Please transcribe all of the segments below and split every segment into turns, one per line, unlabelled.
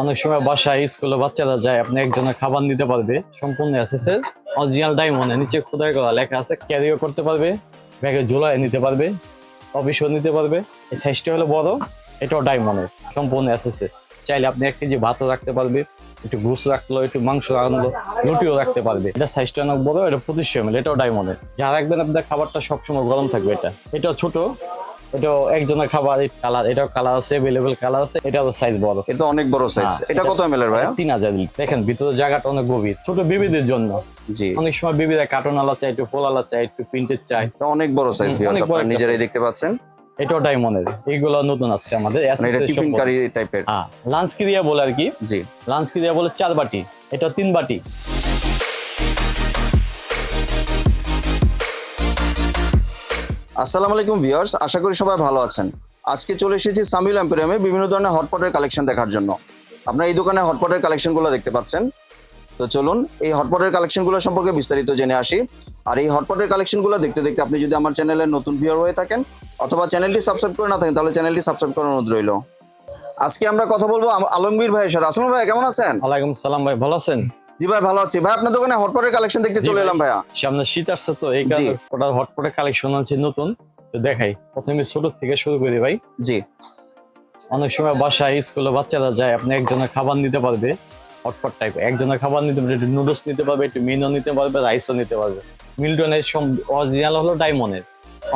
অনেক সময় বাসায়, স্কুলে বাচ্চারা যায়, আপনি একজনের খাবার নিতে পারবে। সম্পূর্ণ এসএসএর অরিজিনাল ডায়মন্ডে নিচে খোদাই করা লেখা আছে ক্যারিও করতে পারবে ব্যাগে ঝোলায় নিতে পারবে অফিসও নিতে পারবে। এই সাইজটা হলো বড়, এটাও ডায়মন্ডের সম্পূর্ণ এসএসএর চাইলে আপনি এক কেজি ভাতও রাখতে পারবে, একটু ঘুষ রাখল, একটু মাংস রাখল, রুটিও রাখতে পারবে। এটা সাইজটা অনেক বড়, এটা পঁচিশশো এমএল এটাও ডায়মন্ডের যা রাখবেন আপনার খাবারটা সবসময় গরম থাকবে এটা। এটাও ছোট এটাও একজনের খাবার কালার এটাও কালার আছে কালার আছে এটাও সাইজ বড়।
এটা অনেক বড় সাইজ
হ্যাঁ,
এটা কত এমএল এর
তিন হাজার দেখেন ভিতরে জায়গাটা অনেক গভীর। ছোট বেবিদের জন্য।
জি।
অনেক সময় বেবিরা কার্টুন আলা চাই একটু ফোল আলা চাই একটু প্রিন্টেড চাই
এটা অনেক বড় সাইজ আপনারা নিজেরাই দেখতে পাচ্ছেন।
এটাও ডায়মন্ডের এইগুলো নতুন আসছে আমাদের
মানে এটা টিফিন কারি টাইপের
হ্যাঁ লাঞ্চ ক্রিয়া বলে আর কি
জি।
লাঞ্চ ক্রিয়া বলে চার বাটি। এটা তিন বাটি।
আসসালামু আলাইকুম ভিউয়ার্স, আশা করি সবাই ভালো আছেন। আজকে চলে এসেছি সামিল এম্পোরিয়ামে বিভিন্ন ধরনের হটপটের কালেকশন দেখার জন্য। আপনারা এই দোকানে হটপটের কালেকশনগুলো দেখতে পাচ্ছেন। তো চলুন, এই হটপটের কালেকশনগুলো সম্পর্কে বিস্তারিত জেনে আসি। আর এই হটপটের কালেকশনগুলো দেখতে দেখতে আপনি যদি আমার চ্যানেলের নতুন ভিউয়ার হয়ে থাকেন অথবা চ্যানেলটি সাবস্ক্রাইব করে না থাকেন, তাহলে চ্যানেলটি সাবস্ক্রাইব করার অনুরোধ রইল। আজকে আমরা কথা বলব আলমগীর ভাইয়ের সাথে। আসলাম ভাই, কেমন আছেন?
ওয়ালাইকুম সালাম ভাই, ভালো আছেন?
জি ভাই ভালো আছি। ভাই আপনার দোকানে হটপটের কালেকশন দেখতে চলে। এলাম ভাইয়া।
সামনে শীত আসছে তো এই। কারণে ওটা হটপটে কালেকশন আছে নতুন। তো দেখাই প্রথমে ছোট থেকে শুরু করি ভাই।
জি।
অনেক সময় বাসায় স্কুলে বাচ্চারা যায় আপনি একজনের খাবার নিতে পারবে হটপট টাইপ একজনের খাবার নিতে পারবে একটু নুডলস নিতে পারবে একটু মিনও নিতে পারবে রাইসও নিতে পারবে। মিল্টনের অরিজিনাল হলো ডায়মন্ডের।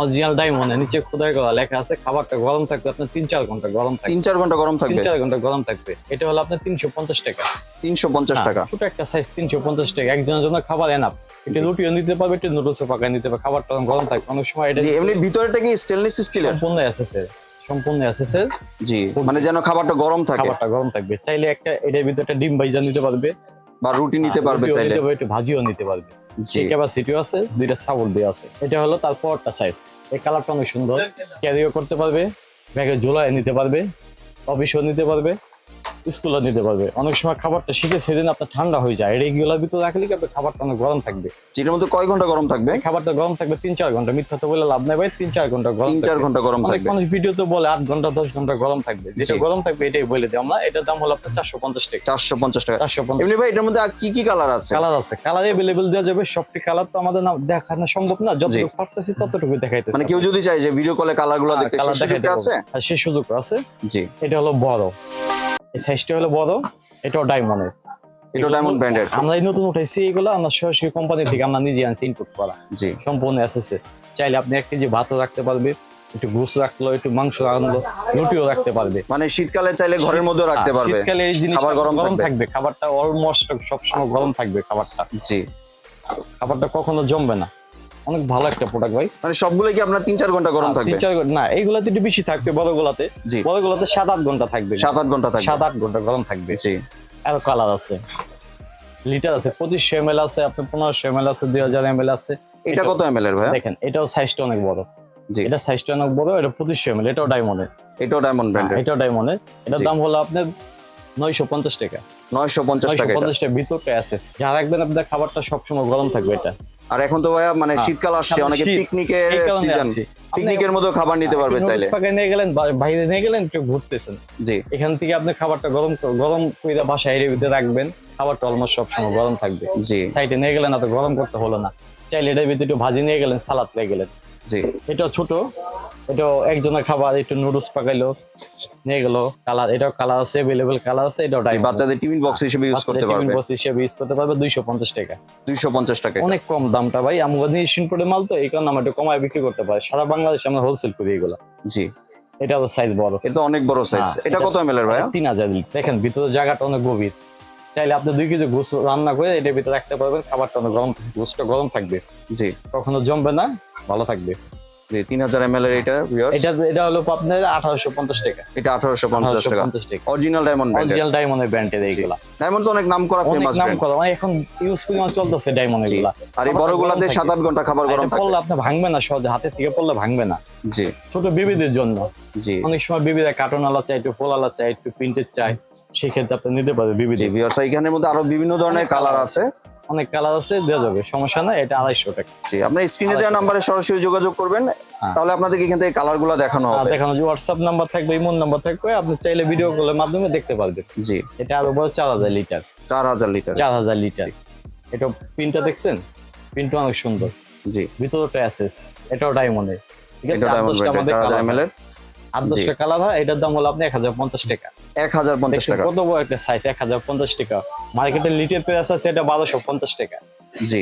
অরিজিনাল ডায়মন্ডের নিচে খোদাই করা লেখা আছে খাবারটা গরম থাকবে আপনার তিন চার ঘণ্টা গরম থাকবে।
তিন চার ঘণ্টা গরম
তিন
থাকবে
চার ঘণ্টা গরম থাকবে। এটা হলো আপনার তিনশো পঞ্চাশ টাকা।
তিনশো পঞ্চাশ
হ্যাঁ,
টাকা।
ছোট একটা সাইজ তিনশো পঞ্চাশ টাকা একজনের জন্য খাবার এনাপ একটু রুটিও নিতে পারবে একটু নুডলসও পাকায় নিতে পারবে খাবারটা গরম থাকবে। অনেক সময় এটা
এমনি ভিতরেটা কি স্টেনলেস স্টিলের
সম্পূর্ণ এসএসএর সম্পূর্ণ এসএসএর
জি মানে যেন খাবারটা গরম থাকে।
খাবারটা গরম থাকবে। চাইলে একটা এটার ভিতরে একটা ডিম ভাইজা নিতে পারবে।
বা রুটি নিতে পারবে চাইলে।
একটু ভাজিও নিতে পারবে।
জি।
ক্যাপাসিটিও আছে দুইটা সাবল দিয়ে আছে। এটা হলো তার পরটা সাইজ এই কালারটা অনেক সুন্দর। ক্যারিও করতে পারবে ব্যাগে ঝোলায় নিতে পারবে অফিসও নিতে পারবে। স্কুলও নিতে পারবে। অনেক সময় খাবারটা শিখে সেদিন আপনার ঠান্ডা হয়ে যায়। রেগুলার ভিতরে রাখলে কি আপনার খাবারটা অনেক গরম থাকবে?
যেটার মধ্যে কয় ঘণ্টা গরম থাকবে?
খাবারটা গরম থাকবে তিন চার ঘণ্টা। মিথ্যা তো বলে লাভ নাই ভাই তিন চার ঘণ্টা গরম
তিন চার ঘণ্টা গরম
অনেক
থাকবে।
মানুষ ভিডিওতে বলে আট ঘণ্টা দশ ঘণ্টা গরম থাকবে। যেটা গরম থাকবে এটাই বলে দিই আমরা। এটার দাম হলো আপনার চারশো পঞ্চাশ টাকা।
চারশো পঞ্চাশ টাকা।
চারশো পঞ্চাশ।
এমনি ভাই এটার মধ্যে আর কি কি কালার আছে?
কালার আছে। কালার এভেলেবেল দেওয়া যাবে। সবটি কালার তো আমাদের না দেখানো সম্ভব না। যতটুকু পারতেছি ততটুকু দেখাইতেছি।
মানে কেউ যদি চায় যে ভিডিও কলে কালারগুলো
হ্যাঁ,
দেখতে আছে।
আর সেই সুযোগ আছে।
জি।
এটা হলো বড়। এই সাইজটা হলো বড় এটাও ডায়মন্ডের
এটা ডায়মন্ড ব্র্যান্ডের
আমরা এই নতুন উঠাইছি এগুলো আমরা সরাসরি কোম্পানি থেকে আমরা নিজে আনছি ইনপুট করা।
জি।
সম্পূর্ণ এসেছে চাইলে আপনি এক কেজি ভাতও রাখতে পারবে একটু ঘুষ রাখল একটু মাংস রাখল রুটিও রাখতে পারবে।
মানে শীতকালে চাইলে ঘরের মধ্যে রাখতে পারবে।
শীতকালে এই জিনিসটা
খাবার গরম
গরম।
থাকবে।
খাবারটা অলমোস্ট সবসময় গরম থাকবে খাবারটা।
জি।
খাবারটা কখনো জমবে না। অনেক ভালো একটা প্রোডাক্ট ভাই।
মানে সবগুলো কি আপনার তিন চার ঘণ্টা গরম থাকবে?
তিন চার ঘন্টা- না এইগুলাতে একটু বেশি থাকবে বড়গুলাতে
জি।
বড়গুলাতে সাত আট ঘণ্টা থাকবে।
সাত আট ঘণ্টা থাকবে।
সাত আট ঘণ্টা গরম থাকবে।
জি।
এত কালার আছে। লিটার আছে পঁচিশশো এম এল আছে আপনার পনেরোশো এম এল আছে দুই হাজার এম এল আছে।
এটা কত এম এল এর ভাই
দেখেন এটাও সাইজটা অনেক বড়।
জি।
এটা সাইজটা অনেক বড় এটা পঁচিশশো এম এল এটাও ডায়মন্ডের
এটাও ডায়মন্ড ব্র্যান্ডের
এটাও ডায়মন্ডের এটার। দাম হলো আপনার নয়শো পঞ্চাশ টাকা।
নয়শো পঞ্চাশ টাকা এটা।
পঞ্চাশ টাকা ভিতরটা অ্যাসেস যা রাখবেন আপনার খাবারটা সবসময় গরম থাকবে এটা।
আর এখন তো ভাইয়া মানে শীতকাল আসছে অনেকে। পিকনিকের সিজন পিকনিকের মতো খাবার নিতে পারবে চাইলে।
পাকে পাকায় নিয়ে গেলেন বাইরে নিয়ে গেলেন একটু ঘুরতেছেন।
জি।
এখান থেকে আপনি খাবারটা গরম গরম করে বাসায় এর ভিতরে রাখবেন। খাবারটা অলমোস্ট সবসময় গরম থাকবে।
জি।
সাইডে নিয়ে গেলেন এত গরম করতে হলো না। চাইলে এটার ভিতরে একটু ভাজি নিয়ে গেলেন সালাদ নিয়ে গেলেন।
জি।
এটা ছোট। এটাও একজনের খাবার একটু নুডলস পাকাইলো নিয়ে গেলো। কালার এটাও কালার আছে অ্যাভেলেবেল কালার আছে এটাও ডাইমন্ড
বাচ্চাদের টিফিন বক্স হিসেবে ইউজ করতে পারবে টিফিন
বক্স হিসেবে ইউজ করতে পারবে দুইশো পঞ্চাশ টাকা।
দুইশো পঞ্চাশ টাকা।
অনেক কম দামটা ভাই আমাদের নিশ্চিন্তপুরের মাল তো এই কারণে আমরা একটু কমায় বিক্রি করতে পারি। সারা বাংলাদেশে আমরা হোলসেল করি এগুলো।
জি।
এটা সাইজ বড়।
এটা অনেক বড় সাইজ
হ্যাঁ,
এটা
এটা-
কত এম এর ভাইয়া?
তিন হাজার দেখেন ভিতরে জায়গাটা অনেক গভীর। চাইলে আপনি দুই কেজি ঘুষ রান্না করে এটার ভিতরে রাখতে পারবেন খাবারটা অনেক গরম ঘুষটা গরম থাকবে।
জি।
কখনো জমবে না ভালো থাকবে।
এর এটা।
এটা এটা হলো আপনার আঠারোশো পঞ্চাশ টাকা।
এটা আঠারোশো পঞ্চাশ
আঠারোশো
টাকা। অরিজিনাল ডায়মন্ড
অরিজিনাল ডায়মন্ডের ব্র্যান্ডের এইগুলা।
ডায়মন্ড তো অনেক নাম করা ফেমাস
নাম করা মানে এখন ইউজ পরিমাণ চলতেছে ডায়মন্ড এগুলা।
আর এই বড়গুলাতে ঘণ্টা খাবার গরম থাকে।
পড়লে আপনি ভাঙবে না সহজে হাতের থেকে পড়লে ভাঙবে না।
জি।
ছোট বেবিদের জন্য।
জি।
অনেক সময় বেবিরা কার্টুন আলা চাই একটু ফোল আলা চাই একটু প্রিন্টেড চাই সেক্ষেত্রে আপনি নিতে পারবে
জি
বেবিদের।
ভিউয়ার্স এখানের মধ্যে আরও বিভিন্ন ধরনের কালার আছে।
অনেক কালার আছে দেওয়া যাবে সমস্যা নাই এটা আড়াইশো টাকা।
জি আপনার স্ক্রিনে দেওয়া নাম্বারে সরাসরি যোগাযোগ করবেন
হ্যাঁ।
তাহলে আপনাদেরকে এখান থেকে কালারগুলো দেখানো হবে।
দেখানো যে হোয়াটসঅ্যাপ নাম্বার থাকবে ইমোন নাম্বার থাকবে আপনি চাইলে ভিডিও কলের মাধ্যমে দেখতে পারবেন।
জি।
এটা আরও বড় চার হাজার লিটার
চার হাজার লিটার
চার হাজার লিটার এটা প্রিন্টটা দেখছেন? প্রিন্টটা অনেক সুন্দর।
জি।
ভিতরটা অ্যাসেস এটাও ডায়মন্ডের ঠিক আছে? আমাদের আট দশটা কালার হয় এটার দাম হলো আপনি এক হাজার পঞ্চাশ টাকা।
এক হাজার পঞ্চাশ টাকা।
কত বড় একটা সাইজ এক হাজার পঞ্চাশ টাকা। মার্কেটের লিটার প্রাইস আছে এটা বারোশো পঞ্চাশ টাকা।
জি।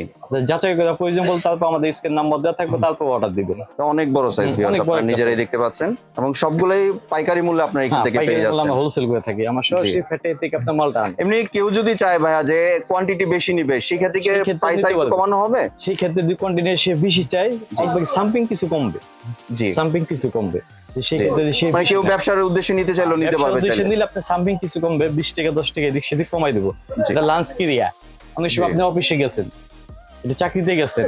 যাচাই করে প্রয়োজন বলে তারপর আমাদের স্ক্রিন নাম্বার দেওয়া থাকবে তারপর অর্ডার দিবেন।
অনেক বড় সাইজ আপনারা নিজেরাই দেখতে পাচ্ছেন। এবং সবগুলোই পাইকারি মূল্যে আপনারা এখান
হ্যাঁ
থেকে পেয়ে যাচ্ছেন।
আমরা হোলসেল করে থাকি। আমার সরাসরি ফেটে থেকে আপনার মালটা
এমনি কেউ যদি চায় ভাইয়া যে কোয়ান্টিটি বেশি নিবে সেক্ষেত্রে কি প্রাইস আরেকটু কমানো হবে?
সেই ক্ষেত্রে দুই কন্টিনিউ সে বেশি চাই সামপিং কিছু কমবে।
জি।
সামপিং কিছু কমবে।
মানে কেউ ব্যবসার উদ্দেশ্যে নিতে চাইলেও নিতে
ব্যবসার
পারবে
উদ্দেশ্যে নিলে আপনি কিছু কমবে বিশ টাকা দশ টাকা এদিক সেদিক কমাই দেবো।
জি।
এটা লাঞ্চ ক্রিয়া অনেক সময় আপনি অফিসে গেছেন এটা চাকরিতে গেছেন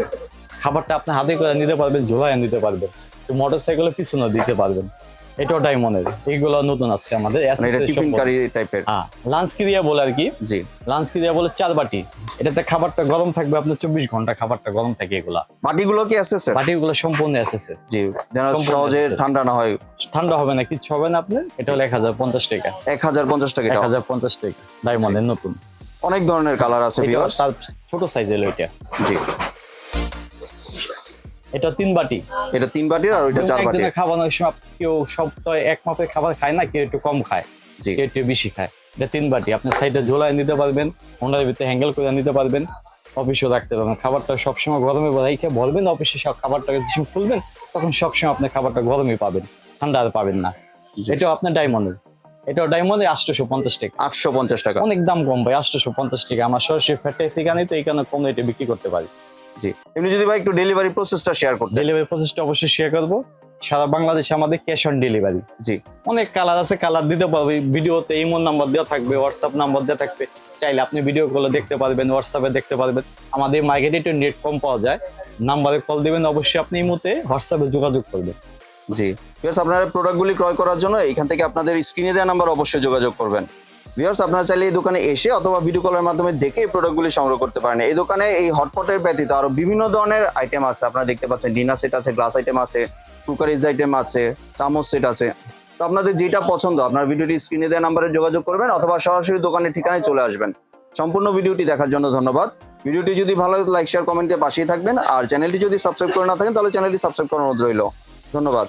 খাবারটা আপনি হাতে করে নিতে পারবেন ঝোলায় নিতে পারবেন মোটর সাইকেলের পিছনে দিতে পারবেন। এটাও ডায়মন্ডের এইগুলো নতুন আছে আমাদের
মানে এটা টিফিন কারি টাইপের
হ্যাঁ লাঞ্চ ক্রিয়া বলে আর কি।
জি।
লাঞ্চ ক্রিয়া বলে চার বাটি। এটাতে খাবারটা গরম থাকবে আপনার চব্বিশ ঘণ্টা খাবারটা গরম থাকে এগুলা।
মাটিগুলো কি আছে স্যার
বাটিগুলো সম্পূর্ণ এসেছে
জি যেন সহজে ঠান্ডা না হয়।
ঠান্ডা হবে না কিছু হবে না আপনার। এটা হলো এক হাজার পঞ্চাশ টাকা।
এক হাজার পঞ্চাশ টাকা
এক হাজার পঞ্চাশ টাকা। ডায়মন্ডের নতুন।
অনেক ধরনের কালার আছে
ছোট সাইজ এলো এটা।
জি।
এটা তিন বাটি।
এটা তিন বাটির আর ওইটা চার বাটির।
একদিনে খাওয়ানোর সময় কেউ সপ্তাহে এক মাপের খাবার খায় না কেউ একটু কম খায়
জি।
কেউ একটু বেশি খায়। এটা তিন বাটি। আপনি সাইডে ঝোলায় নিতে পারবেন ওনার ভিতরে হ্যাঙ্গেল করে নিতে পারবেন অফিসেও রাখতে পারবেন। খাবারটা সবসময় গরমে রেখে ভরবেন অফিসে সব খাবারটা যখন খুলবেন তখন সবসময় আপনি খাবারটা গরমে পাবেন ঠান্ডা আর পাবেন না। এটাও আপনার ডায়মন্ডের। এটাও ডায়মন্ডের আটশোশো পঞ্চাশ টাকা।
আটশো পঞ্চাশ টাকা।
অনেক দাম কম ভাই আটশোশো পঞ্চাশ টাকা। আমার সরাসরি ফ্যাটে থেকে আনি তো এই কারণে কম রেটে বিক্রি করতে পারি।
জি। এমনি যদি ভাই একটু ডেলিভারি প্রসেসটা শেয়ার করতে।
ডেলিভারি প্রসেসটা অবশ্যই শেয়ার করব। সারা বাংলাদেশে আমাদের ক্যাশ অন ডেলিভারি
জি।
অনেক কালার আছে কালার দিতে পারবে। ভিডিওতে ইমোন নাম্বার দেওয়া থাকবে হোয়াটসঅ্যাপ নাম্বার দেওয়া থাকবে। চাইলে আপনি ভিডিও কলে দেখতে পারবেন হোয়াটসঅ্যাপে দেখতে পারবেন। আমাদের মার্কেটে একটু নেট কম পাওয়া যায়। নাম্বারে কল দিবেন অবশ্যই আপনি ইমোতে হোয়াটসঅ্যাপে যোগাযোগ করবেন।
জি। আপনারা প্রোডাক্টগুলি ক্রয় করার জন্য এখান থেকে আপনাদের স্ক্রিনে দেওয়া নাম্বার অবশ্যই যোগাযোগ করবেন। ভিউয়ার্স আপনারা চাইলে এই দোকানে এসে অথবা ভিডিও কলের মাধ্যমে দেখে এই প্রোডাক্টগুলি সংগ্রহ করতে পারেন। এই দোকানে এই হটপটের ব্যতীত আরও বিভিন্ন ধরনের আইটেম আছে। আপনারা দেখতে পাচ্ছেন ডিনার সেট আছে গ্লাস আইটেম আছে কুকারিজ আইটেম আছে, চামচ সেট আছে। তো আপনাদের যেটা পছন্দ, আপনার ভিডিওটি স্ক্রিনে দেওয়া নাম্বারে যোগাযোগ করবেন অথবা সরাসরি দোকানের ঠিকানায় চলে আসবেন। সম্পূর্ণ ভিডিওটি দেখার জন্য ধন্যবাদ। ভিডিওটি যদি ভালো লাইক শেয়ার কমেন্ট পাশেই থাকবেন। আর চ্যানেলটি যদি সাবস্ক্রাইব করে না থাকেন, তাহলে চ্যানেলটি সাবস্ক্রাইব করার অনুরোধ রইল। ধন্যবাদ।